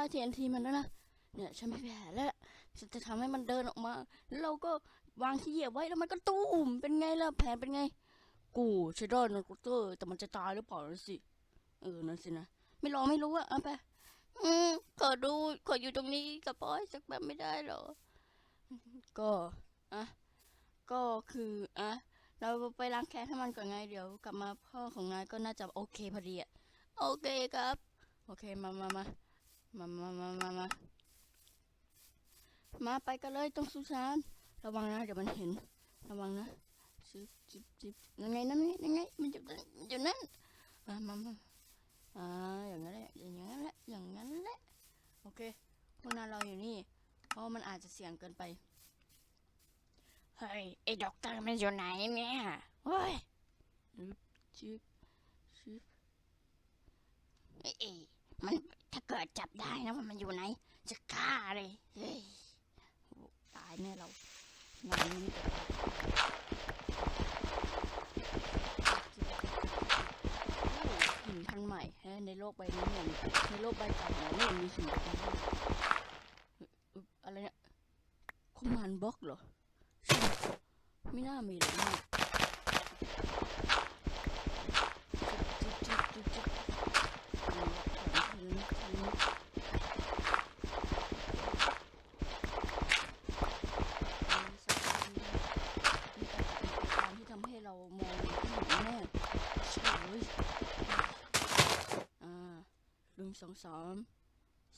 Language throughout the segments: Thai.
ได้ TNT มันแล้วนะ เนี่ยฉันไม่แผลแล้วฉันจะทำให้มันเดินออกมาแล้วเราก็วางที่เหยียบไว้แล้วมันก็ตูมเป็นไงล่ะแผนเป็นไง กูใช้ได้นะกูเตอร์แต่มันจะตายหรือเปล่านั่นสิ เออนั่นสินะไม่ลองไม่รู้อะเอาไปอืมขอดูขออยู่ตรงนี้กับปอยสักแบบไม่ได้หรอ ก็อะก็คืออะเราไปล้างแค้นให้มันก่อนไงเดี๋ยว กลับมาพ่อของนายก็น่าจะโอเคพอดีอะโอเคครับ โอเคมามามา มามามามามามาไปกันเลยตรงสุสานระวังนะเดี๋ยวมันเห็น ระวังนะจิบจิบจิบยังไงนั่นไงยังไงมันอยู่นั่นอยู่นั่นมามามาอ่าอย่างนั้นแหละอย่างนั้นแหละอย่างนั้นแหละโอเคพวกนั้นเราอยู่นี่ เพราะมันอาจจะเสี่ยงเกินไปเฮ้ยไอ้ด็อกเตอร์มันอยู่ไหนเนี่ยเฮ้ยจิบจิบไอ้ไอ้ มันถ้าเกิดจับได้นะว่ามันอยู่ไหน จะฆ่าเลยเฮ้ยตายแน่เรางานนี้หินพันใหม่ในโลกใบนี้เนี่ยในโลกใบเก่าเนี่ยไม่เห็นมีหินพันธุ์ใหม่เอ่ออะไรเนี่ยคอมมานด์บล็อกเหรอ ไม่น่ามีหรอกเนี่ยจิ๊บจิ๊บจิ๊บจิ๊บเอาละแถมพื้นพื้น การที่ทำให้เรามองไม่เห็นแน่ใช่เลยอ่าหนึ่ง สอง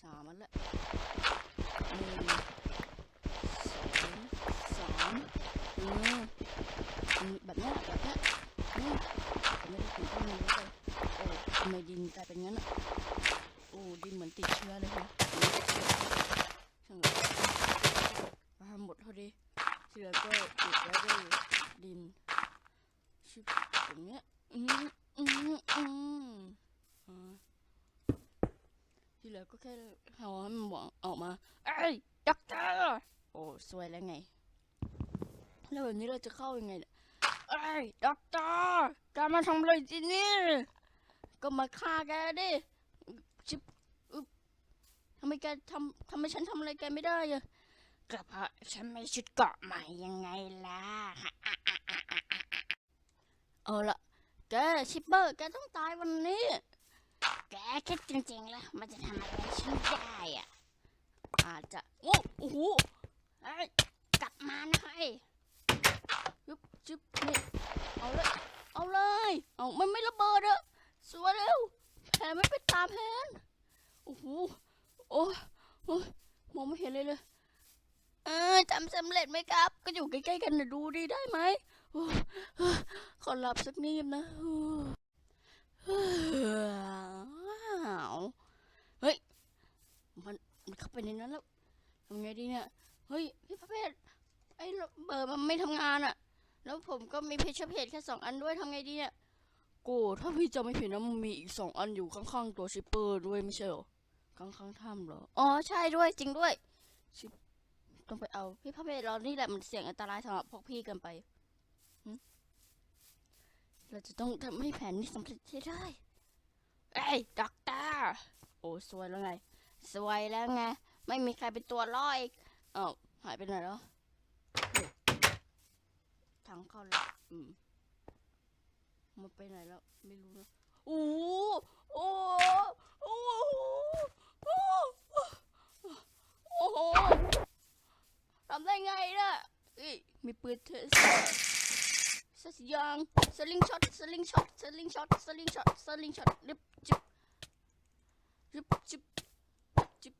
สามสามอันละหนึ่งสองสามอืมอืมแบบเนี้ยแบบเนี้ยนี่ไม่ได้ถึงต้นไม้เลยโอ้ทำไมดินกลายเป็นงั้นอะโอ้ดินเหมือนติดเชื้อเลยค่ะช่างเถอะอ่าหมดเท่าดีที่เหลือก็ติดไว้ด้วยดินชิบอย่างเงี้ยอืมอืมอืมอ่า ที่เหลือก็แค่เอาให้มันหวงออกมาเอ้ยด็อกเตอร์โอ้สวยแล้วไง แล้วแบบนี้เราจะเข้ายังไงเอ้ยด็อกเตอร์แกมาทำอะไรที่นี่ ก็มาฆ่าแกดิชิบอึบทำไมแกทำทำไมฉันทำอะไรแกไม่ได้อะก็เพราะฉันไม่ชุดเกาะใหม่ยังไงล่ะเอาละแกชิปเปอร์แกต้องตายวันนี้ แกคิดจริงๆแล้วมันจะทำอะไรฉันได้อะอาจจะโอ้โอ้โหเอ้ยกลับมานะเฮ้ยุบจุ๊บนี่เอาเลยเอาเลยเอามันไม่ระเบิดอะสวยเร็วแผลไม่เป็นตามแผนโอ้โหโอ้โอ้มองไม่เห็นเลยเลยเออทำสำเร็จไหมครับ ก็อยู่ใกล้ๆกันนะดูดีได้ไหมโอ้ขอหลับสักนิดนะโอ้าวเฮ้ยมันมันเข้าไปในนั้นแล้วทำไงดีเนี่ยเฮ้ยพี่ประเภทไอ้เบอร์มันไม่ทำงานอะแล้วผมก็มีเพชรเพจแค่สองอันด้วยทำไงดีเนี่ยโกถ้าพี่จำไม่ผิดนะมันมีอีกสองอันอยู่ข้างๆตัวชิปเปอร์ด้วยไม่ใช่เหรอข้างๆถ้ำเหรออ๋อใช่ด้วยจริงด้วยชิปต้องไปเอาพี่พระเพทเรานี่แหละมันเสี่ยงอันตรายสำหรับพวกพี่เกันไปหึเราจะต้องทำให้แผนนี้สำเร็จให้ได้เอ้ยด็อก โอ้สวยแล้วไง สวยแล้วไง ไม่มีใครเป็นตัวล่ออีกเอ้าหายไปไหนแล้วทางเข้าแล้วอืมมันไปไหนแล้ว ไม่รู้นะโอ้โหโอ้โหโอ้โหโอ้โหโอ้โหทำได้ไงน่ะอ้ยมีปืนเทสสักอย่างสลิงช็อตสลิงช็อตสลิงช็อตสลิงช็อตสลิงช็อตริบจิบริบจิบจิบ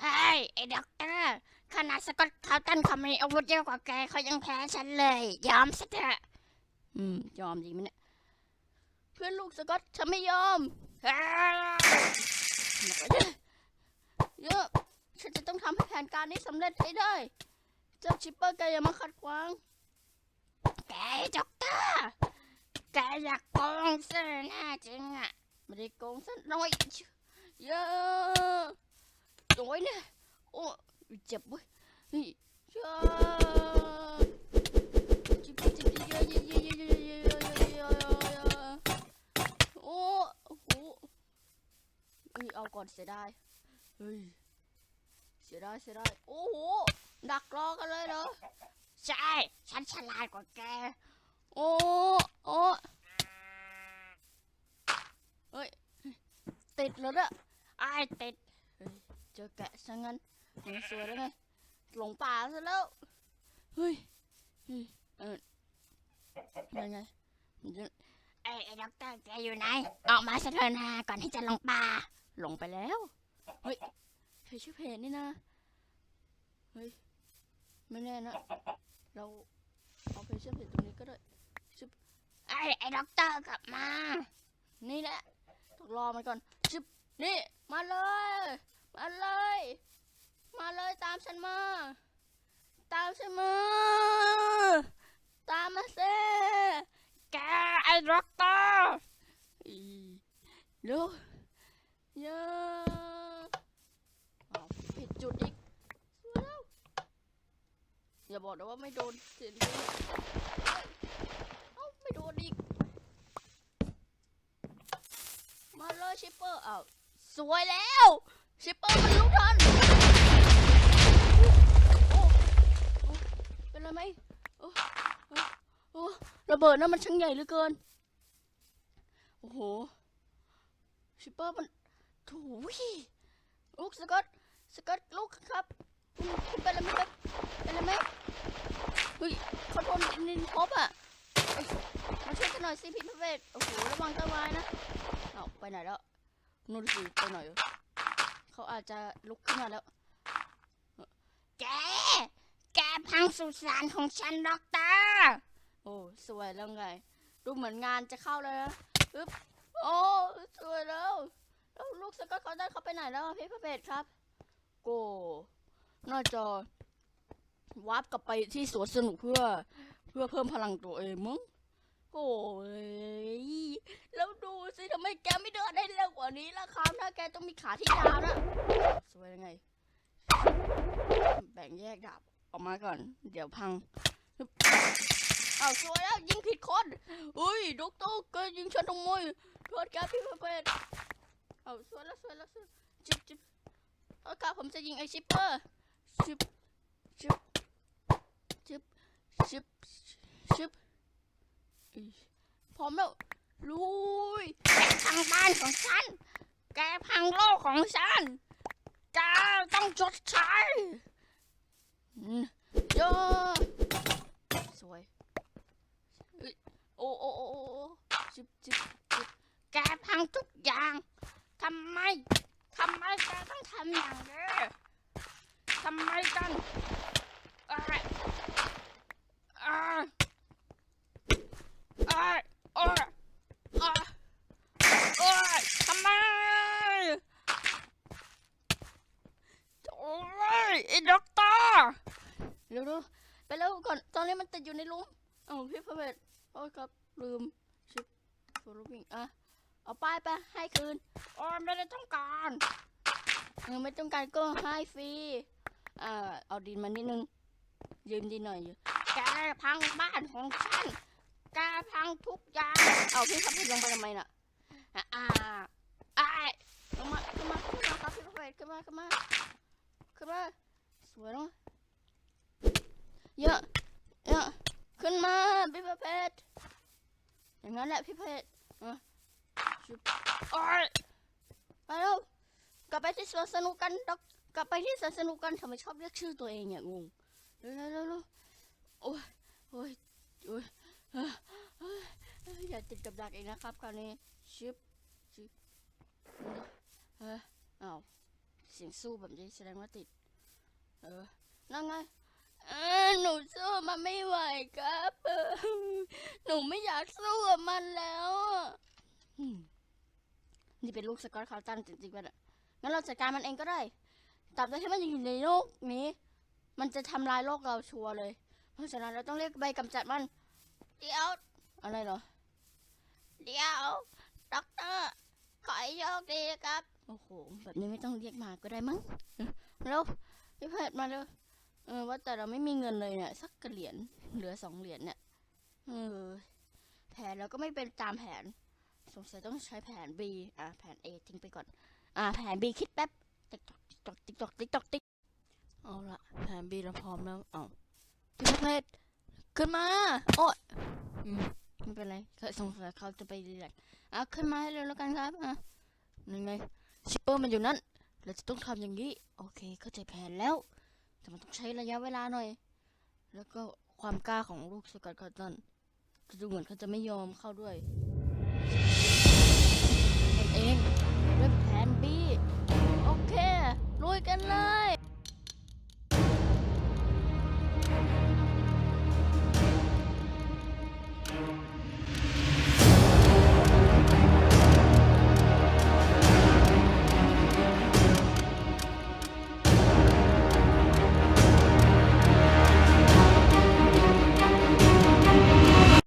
เฮ้ย ไอ้ ด็อกเตอร์ขนาดสกอตคาวตันเขามีอาวุธเยอะกว่าแกเขายังแพ้ฉันเลย ยอมซะเถอะอืม ยอมดีไหมเนี่ย เพื่อนลูกสกอตฉันไม่ยอมเยอะฉันจะต้องทำให้แผนการนี้สำเร็จให้ได้ เจ้าชิปเปอร์แกอย่ามาขัดขวาง แกด็อกเตอร์แกอยากโกงซะแน่จริงอะ ไม่ได้โกงสักหน้อยเยอะโอ้ยเนี่ย โอ้เจ็บเว้ยนี่เชื่อโอ้โหนี่เอาก่อนเสียดายเฮ้ยเสียดายเสียดายโอ้โหดักรอกันเลยเหรอใช่ฉันฉลาดกว่าแกโอ้โอ้เฮ้ยติดแล้วเด้อไอ้ติดเจอแกะซะงั้น สวยแล้วไงหลงป่าซะแล้วเฮ้ยเฮ้ยเออยังไงมันจะเอ้ยไอ้ด็อกเตอร์แกอยู่ไหน ออกมาสะเทินหาก่อนที่จะลงป่าหลงไปแล้วเฮ้ยเพจชื่อเพจนี่นะเฮ้ยไม่แน่นะเราเอาเพจชื่อเพจตรงนี้ก็ได้ไอ้ยไอ้ด็อกเตอร์กลับมา นี่แหละต้องรอมันก่อนชึบนี่มาเลย มาเลย มาเลยตามฉันมา ตามฉันมา ตามมาเซ่แกไอ้ด็อกเตอร์อีเร็วเยอะเอาผิดจุดอีกอย่าบอกนะว่าไม่โดนเสียดีเอ้าไม่โดนอีก มาเลยชิปเปอร์อ้าวสวยแล้ว ชิปเปอร์มันลุกทัน ไรไหมโอ้โอ้ระเบิดนั้นมันช่างใหญ่เหลือเกิน โอ้โหชิปเปอร์มันถูลูกสกอตสกอตลูกครับคุณเป็นอะไรไหมครับเป็นอะไรไหมเฮ้ยเขาโดนนินทบอะมาช่วยกันหน่อยสิพี่พระเวทโอ้โหระวังต้นไม้นะเอาไปไหนแล้วนู่นสิไปหน่อยเขาอาจจะลุกขึ้นมาแล้ว แก แกพังสุสานของฉันด็อกเตอร์โอ้สวยแล้วไง ดูเหมือนงานจะเข้าเลยนะปึ๊บโอ้สวยแล้วแล้วลูกสกอตเขาได้เขาไปไหนแล้วพี่พระเบศครับ โกน่าจะวาร์ปกลับไปที่สวนสนุกเพื่อ เพื่อเพิ่มพลังตัวเองมั้งโอ้ยแล้วดูสิทำไมแกไม่เดินได้เร็วกว่านี้ล่ะครับถ้าแกต้องมีขาที่ยาวนะสวยยังไง แบ่งแยกดาบ ออกมาก่อน เดี๋ยวพังเอาวสวยแล้วยิงผิดคนอุ้ยด็อกเตอร์แกยิงฉันทำไมโทษครับพี่เพระเบศเอาสวยแล้วสวยแล้วสวยจิบจิบโทษครับผมจะยิงไอชิปเปอร์ชิบชิบชิบชิบชิบพร้อมแล้วลุยแกพังบ้านของฉัน แกพังโลกของฉันแกต้องชดใช้ โยสวยโอ้โอ้โอ้โอ้โอ้จิบจิบแกพังทุกอย่างทำไมทำไมแกต้องทำอย่างนี้ทำไมกันเอ้ยเอ้ยเอ้ยเอ้ยเอ้ยเอ้ยทำไม โอ้ยไอ้ด็อกเตอร์ เร็วๆไปแล้วก่อน ตอนนี้มันติดอยู่ในหลุมเอ้าพี่พระเวทโอ้ย ครับ ลืมชิปโฟล์วิ่งอะ เอาป้ายไปให้คืนโอ้ยไม่ได้ต้องการเออไม่ต้องการก็ให้ฟรีอ่าเอาดินมานิดนึง ยืมดินหน่อยอยู่แกพังบ้านของฉันแกพังทุกอย่างเอาพี่พระเวทลงไปทำไมน่ะอ่าอ่าอ้ายขึ้นมาขึ้นมาขึ้นมาครับพี่พระเวทขึ้นมาขึ้นมาขึ้นมาสวยเนาะเยอะเยอะขึ้นมาพี่พระเวท อย่างนั้นแหละพี่พระเวทอะชิบโอ้ยไปแล้วกลับไปที่สวนสนุกกันดอกกลับไปที่สวนสนุกกันทำไมชอบเรียกชื่อตัวเองเนี่ยงงเร็วเร็วเร็วเร็วโอ้ยโอ้ยโอ้ยเอ้ยเอ้ยเอ้ยอย่าติดกับดักอีกนะครับคราวนี้ชิบชิบเอออ้าวเสียงสู้แบบนี้แสดงว่าติด เออนั่งไงเออ หนูสู้มันไม่ไหวครับหนูไม่อยากสู้กับมันแล้วนี่เป็นลูกสกอตคาร์ตันจริงๆป่ะงั้นเราจัดการมันเองก็ได้ตราบใดที่มันยังอยู่ในโลกนี้ มันจะทำลายโลกเราชัวร์เลย เพราะฉะนั้นเราต้องเรียกใบกำจัดมัน เดี๋ยว อะไรเหรอ เดี๋ยวด็อกเตอร์ขอให้โชคดีครับ โอ้โห แบบนี้ไม่ต้องเรียกมาก็ได้มั้งเออแล้วพี่เพชรมาเร็ว เออว่าแต่เราไม่มีเงินเลยเนี่ยสักกเหรียญเหลือสองเหรียญเนี่ยเออแผนเราก็ไม่เป็นตามแผน สงสัยต้องใช้แผน B อะแผน A ทิ้งไปก่อน อะแผน B คิดแป๊บติ๊กตอกติ๊กตอกติ๊กตอกติ๊กตอกติ๊กเอาละแผนบีเราพร้อมแล้วเอาพี่ประเภทขึ้นมาโอ้ยอืมไม่เป็นไรเขาสงสัยเขาจะไปเรีแลกซ์อะขึ้นมาให้เร็วแล้วกันครับอะยังไงชิปเปอร์มันอยู่นั่นเราจะต้องทำอย่างนี้ โอเคเข้าใจแผนแล้ว แต่มันต้องใช้ระยะเวลาหน่อย แล้วก็ความกล้าของลูกสกัดคอตตันจะดูเหมือนเขาจะไม่ยอมเข้าด้วยเองเองด้วยแผน B โอเคลุยกันเลย